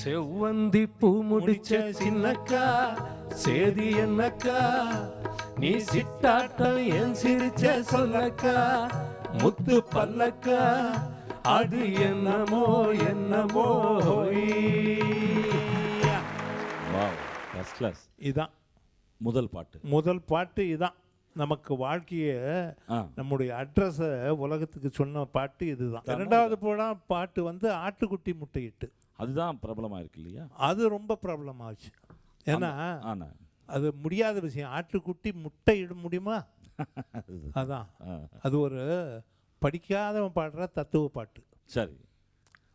செவ்வந்தி பூ முடிச்ச சின்னக்கா சேதி என்னக்கா? நீ சிட்டாட்டம் என் சிரிச்ச சொல்லக்கா முத்து பல்லக்கா அது என்னமோ என்னமோ ஃபர்ஸ்ட் கிளாஸ் இதான். முதல் பாட்டு. முதல் பாட்டு இதான். நமக்கு வாழ்க்கையை நம்முடைய அட்ரஸை உலகத்துக்கு சொன்ன பாட்டு இதுதான். இரண்டாவது போனா பாட்டு வந்து ஆட்டுக்குட்டி முட்டையிட்டு. அதுதான் பிரபலமா இருக்கு இல்லையா? அது ரொம்ப ப்ராப்ளம் ஆச்சு ஏன்னா அது முடியாத விஷயம். ஆட்டுக்குட்டி முட்டை இட முடியுமா? அதான். அது ஒரு படிக்காதவன் பாடுற தத்துவ பாட்டு. சரி.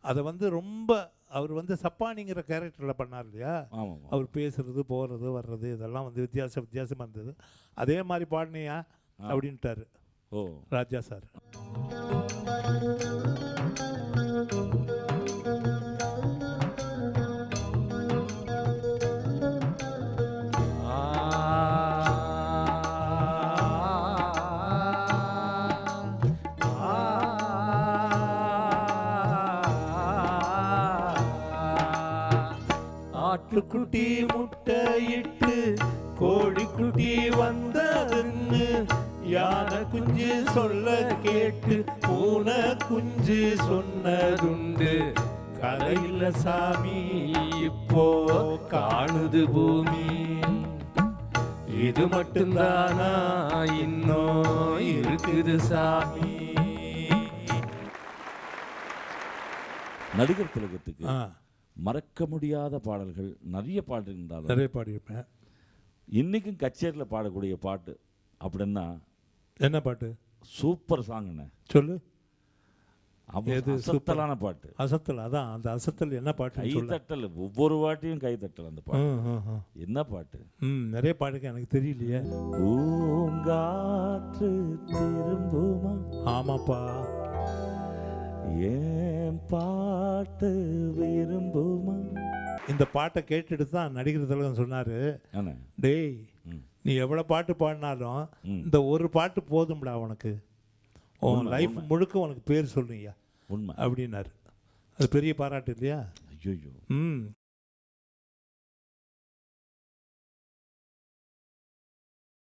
அதை வந்து ரொம்ப அவர் வந்து சப்பானிங்கிற கேரக்டரில் பண்ணார் இல்லையா அவர் பேசுறது போகிறது வர்றது இதெல்லாம் வந்து வித்தியாச வித்தியாசமாக இருந்தது. அதே மாதிரி பாடினியா? அப்படின்ட்டாரு. ஓ. ராஜா சார். ஆட்டுக்குட்டி முட்டையிட்டு கோழிக்குட்டி வந்ததுன்னு யானை குஞ்சு சொல்ல கேட்டு பூனை குஞ்சு சொன்னதுண்டு. கதையில சாமி இப்போ காணுது பூமி. இது மட்டும்தானா? இன்னும் இருக்குது சாமி. நடிகர் திலகத்துக்கு மறக்க முடியாத பாடல்கள் நிறைய பாடல் இருந்தாலும் நிறைய பாடியிருப்பேன் இன்னைக்கும் கச்சேரியில் பாடக்கூடிய பாட்டு அப்படின்னா என்ன பாட்டு? சூப்பர் சாங்ண்ணே சொல்லு. அசத்தலான பாட்டு. அசத்தல் அதான் அந்த அசத்தல் என்ன சொல்லு கைத்தட்டல் ஒவ்வொரு வாட்டியும் கைத்தட்டல் அந்த பாட்டு. என்ன பாட்டு? ம் நிறைய பாடுங்க எனக்கு தெரியலையே. பூங்காற்று திரும்புமா? ஆமாப்பா. ஏன் பாட்டு விரும்புமா? இந்த பாட்டை கேட்டுட்டு தான் நடிகர் திலகம் சொன்னார். டேய். நீ எவ்வளோ பாட்டு பாடினாலும். இந்த ஒரு பாட்டு போதும்டா உனக்கு. உன் லைஃப் முழுக்க உனக்கு பேர் சொல்லுங்கய்யா உண்மை. அப்படின்னாரு. அது பெரிய பாராட்டு இல்லையா? ஐயோ ம்.